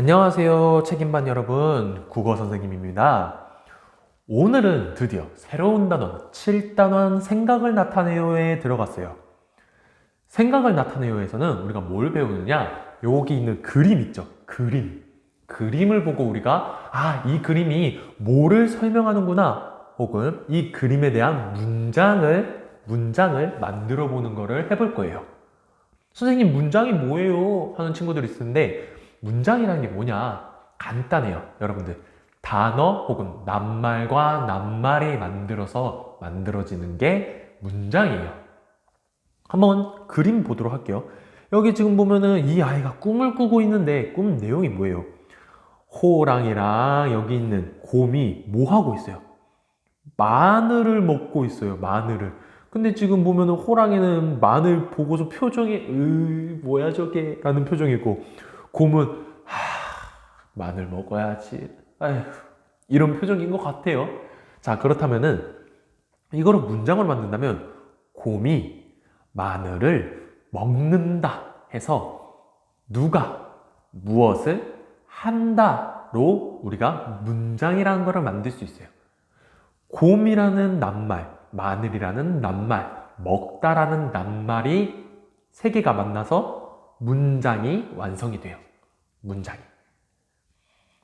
안녕하세요, 책임반 여러분. 국어 선생님입니다. 오늘은 드디어 새로운 단원, 7단원 생각을 나타내요에 들어갔어요. 생각을 나타내요에서는 우리가 뭘 배우느냐? 여기 있는 그림 있죠? 그림. 그림을 보고 우리가, 아, 이 그림이 뭐를 설명하는구나. 혹은 이 그림에 대한 문장을, 문장을 만들어 보는 거를 해볼 거예요. 선생님, 문장이 뭐예요? 하는 친구들이 있는데, 문장이라는 게 뭐냐? 간단해요, 여러분들. 단어 혹은 낱말과 낱말이 만들어서 만들어지는 게 문장이에요. 한번 그림 보도록 할게요. 여기 지금 보면은 이 아이가 꿈을 꾸고 있는데 꿈 내용이 뭐예요? 호랑이랑 여기 있는 곰이 뭐 하고 있어요? 마늘을 먹고 있어요, 마늘을. 근데 지금 보면은 호랑이는 마늘 보고서 표정이, 으, 뭐야 저게? 라는 표정이고, 곰은, 하, 마늘 먹어야지. 아휴, 이런 표정인 것 같아요. 자, 그렇다면은, 이거를 문장을 만든다면, 곰이 마늘을 먹는다 해서, 누가 무엇을 한다로 우리가 문장이라는 것을 만들 수 있어요. 곰이라는 낱말, 마늘이라는 낱말, 먹다라는 낱말이 세 개가 만나서 문장이 완성이 돼요. 문장이.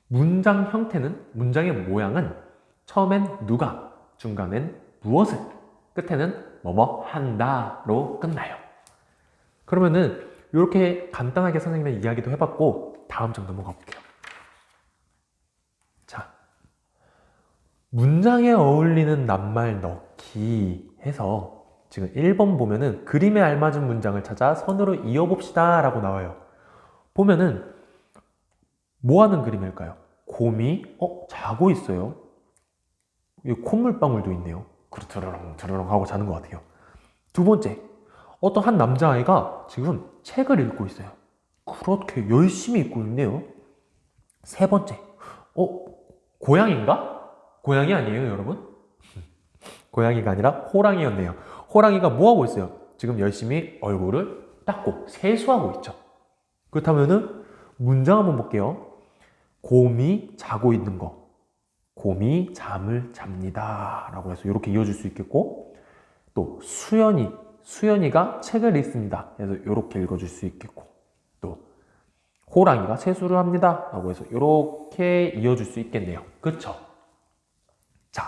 문장 형태는, 문장의 모양은 처음엔 누가, 중간엔 무엇을, 끝에는 뭐뭐 한다로 끝나요. 그러면은 이렇게 간단하게 선생님의 이야기도 해봤고 다음 장 넘어가 볼게요. 자, 문장에 어울리는 낱말 넣기 해서 지금 1번 보면은 그림에 알맞은 문장을 찾아 선으로 이어봅시다 라고 나와요. 보면은 뭐 하는 그림일까요? 곰이 어 자고 있어요. 여기 콧물 방울도 있네요. 그르 드르렁 드르렁 하고 자는 것 같아요. 두 번째, 어떤 한 남자아이가 지금 책을 읽고 있어요. 그렇게 열심히 읽고 있네요. 세 번째, 어 고양인가? 고양이 아니에요, 여러분? 고양이가 아니라 호랑이였네요. 호랑이가 뭐 하고 있어요? 지금 열심히 얼굴을 닦고 세수하고 있죠. 그렇다면은 문장 한번 볼게요. 곰이 자고 있는 거. 곰이 잠을 잡니다. 라고 해서 이렇게 이어질 수 있겠고, 또 수연이, 수연이가 책을 읽습니다. 그래서 이렇게 읽어줄 수 있겠고, 또 호랑이가 세수를 합니다. 라고 해서 이렇게 이어줄 수 있겠네요. 그쵸? 자,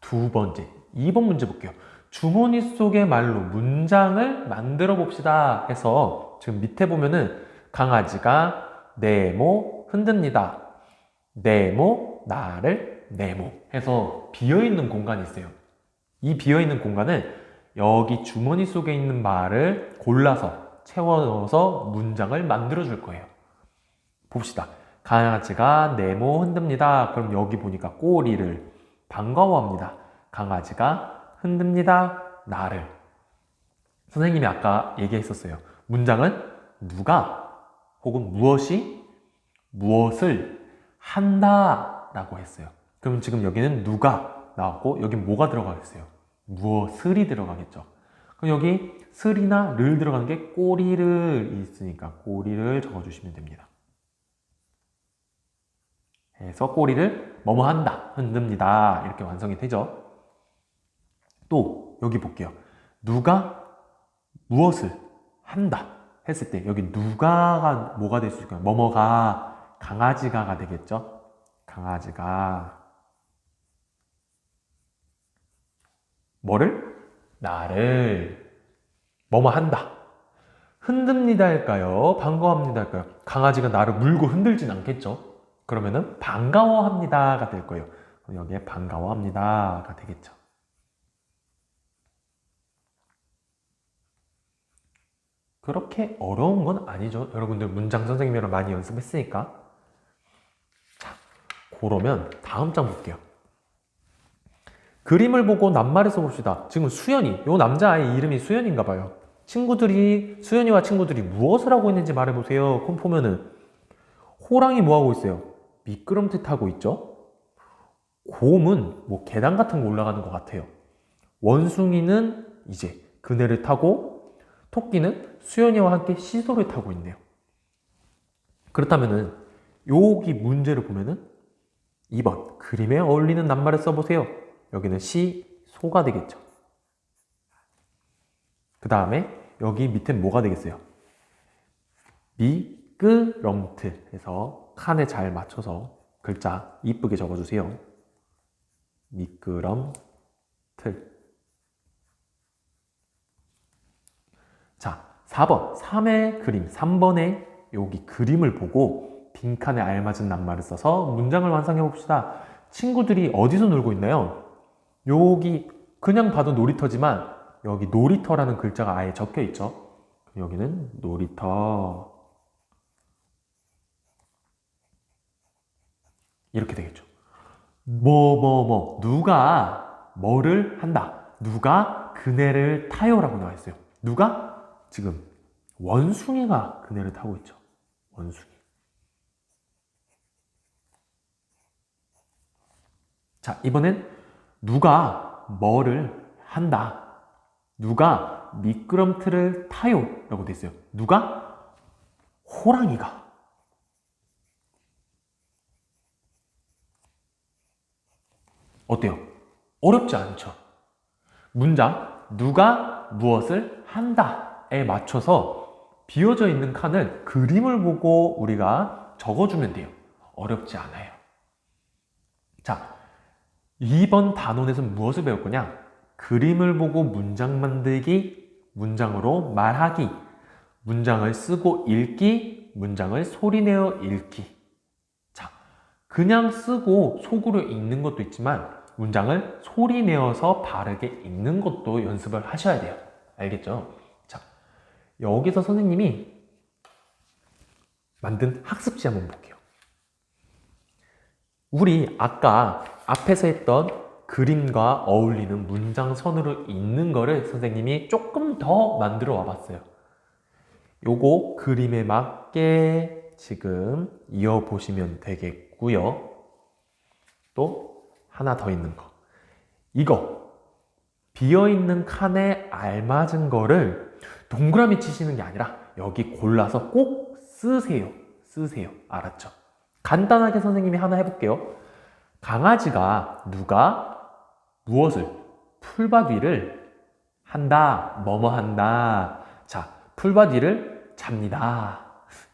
두 번째. 2번 문제 볼게요. 주머니 속의 말로 문장을 만들어 봅시다. 해서 지금 밑에 보면은 강아지가 네모 흔듭니다. 네모 나를 네모 해서 비어있는 공간이 있어요. 이 비어있는 공간을 여기 주머니 속에 있는 말을 골라서 채워 넣어서 문장을 만들어 줄 거예요. 봅시다. 강아지가 네모 흔듭니다. 그럼 여기 보니까 꼬리를 반가워합니다. 강아지가 흔듭니다. 나를. 선생님이 아까 얘기했었어요. 문장은 누가 혹은 무엇이 무엇을 한다 라고 했어요. 그럼 지금 여기는 누가 나왔고 여기 뭐가 들어가겠어요? 무엇을이 들어가겠죠. 그럼 여기 슬이나 를 들어가는 게 꼬리를 있으니까 꼬리를 적어주시면 됩니다. 해서 꼬리를 뭐뭐 한다, 흔듭니다. 이렇게 완성이 되죠. 또 여기 볼게요. 누가 무엇을 한다 했을 때 여기 누가가 뭐가 될 수 있을까요? 뭐뭐가 강아지가가 되겠죠. 강아지가 뭐를 나를 뭐뭐 한다. 흔듭니다 할까요? 반가워합니다 할까요? 강아지가 나를 물고 흔들진 않겠죠. 그러면은 반가워합니다가 될 거예요. 여기에 반가워합니다가 되겠죠. 그렇게 어려운 건 아니죠. 여러분들 문장 선생님이랑 많이 연습했으니까. 자, 그러면 다음 장 볼게요. 그림을 보고 낱말을 써봅시다. 지금 수연이, 요 남자아이 이름이 수연인가 봐요. 친구들이, 수연이와 친구들이 무엇을 하고 있는지 말해보세요. 그럼 보면은, 호랑이 뭐 하고 있어요? 미끄럼틀 타고 있죠? 곰은 뭐 계단 같은 거 올라가는 것 같아요. 원숭이는 이제 그네를 타고 토끼는 수연이와 함께 시소를 타고 있네요. 그렇다면은 여기 문제를 보면은 2번 그림에 어울리는 낱말을 써보세요. 여기는 시, 소가 되겠죠. 그 다음에 여기 밑에 뭐가 되겠어요? 미끄럼트 해서 칸에 잘 맞춰서 글자 이쁘게 적어주세요. 미끄럼틀. 자, 4번. 3의 그림. 3번에 여기 그림을 보고 빈칸에 알맞은 낱말을 써서 문장을 완성해 봅시다. 친구들이 어디서 놀고 있나요? 여기 그냥 봐도 놀이터지만 여기 놀이터라는 글자가 아예 적혀 있죠. 여기는 놀이터. 이렇게 되겠죠. 뭐, 뭐, 뭐, 누가 뭐를 한다. 누가 그네를 타요라고 나와 있어요. 누가? 지금 원숭이가 그네를 타고 있죠. 원숭이. 자, 이번엔 누가 뭐를 한다. 누가 미끄럼틀을 타요. 라고 돼 있어요. 누가? 호랑이가. 어때요? 어렵지 않죠? 문장, 누가 무엇을 한다에 맞춰서 비어져 있는 칸을 그림을 보고 우리가 적어주면 돼요. 어렵지 않아요. 자, 2번 단원에서 무엇을 배울 거냐? 그림을 보고 문장 만들기, 문장으로 말하기, 문장을 쓰고 읽기, 문장을 소리내어 읽기. 자, 그냥 쓰고 속으로 읽는 것도 있지만 문장을 소리내어서 바르게 읽는 것도 연습을 하셔야 돼요. 알겠죠? 자, 여기서 선생님이 만든 학습지 한번 볼게요. 우리 아까 앞에서 했던 그림과 어울리는 문장 선으로 읽는 거를 선생님이 조금 더 만들어 와 봤어요. 요거 그림에 맞게 지금 이어보시면 되겠고요. 또 하나 더 있는 거. 이거 비어있는 칸에 알맞은 거를 동그라미 치시는 게 아니라 여기 골라서 꼭 쓰세요. 쓰세요. 알았죠? 간단하게 선생님이 하나 해볼게요. 강아지가 누가 무엇을 풀밭 위를 한다, 뭐뭐 한다. 자, 풀밭 위를 잡니다.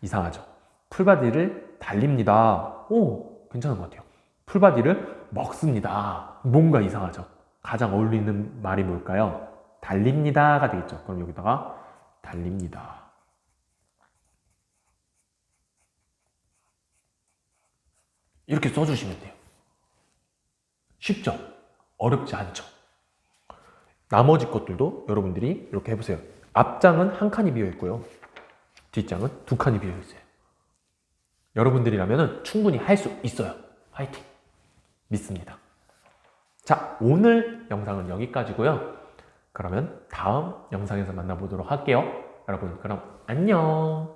이상하죠? 풀밭 위를 달립니다. 오, 괜찮은 것 같아요. 풀밭 위를 먹습니다. 뭔가 이상하죠? 가장 어울리는 말이 뭘까요? 달립니다가 되겠죠. 그럼 여기다가 달립니다. 이렇게 써주시면 돼요. 쉽죠? 어렵지 않죠? 나머지 것들도 여러분들이 이렇게 해보세요. 앞장은 한 칸이 비어 있고요. 뒷장은 두 칸이 비어 있어요. 여러분들이라면 충분히 할 수 있어요. 화이팅! 믿습니다. 자, 오늘 영상은 여기까지고요. 그러면 다음 영상에서 만나보도록 할게요. 여러분, 그럼 안녕!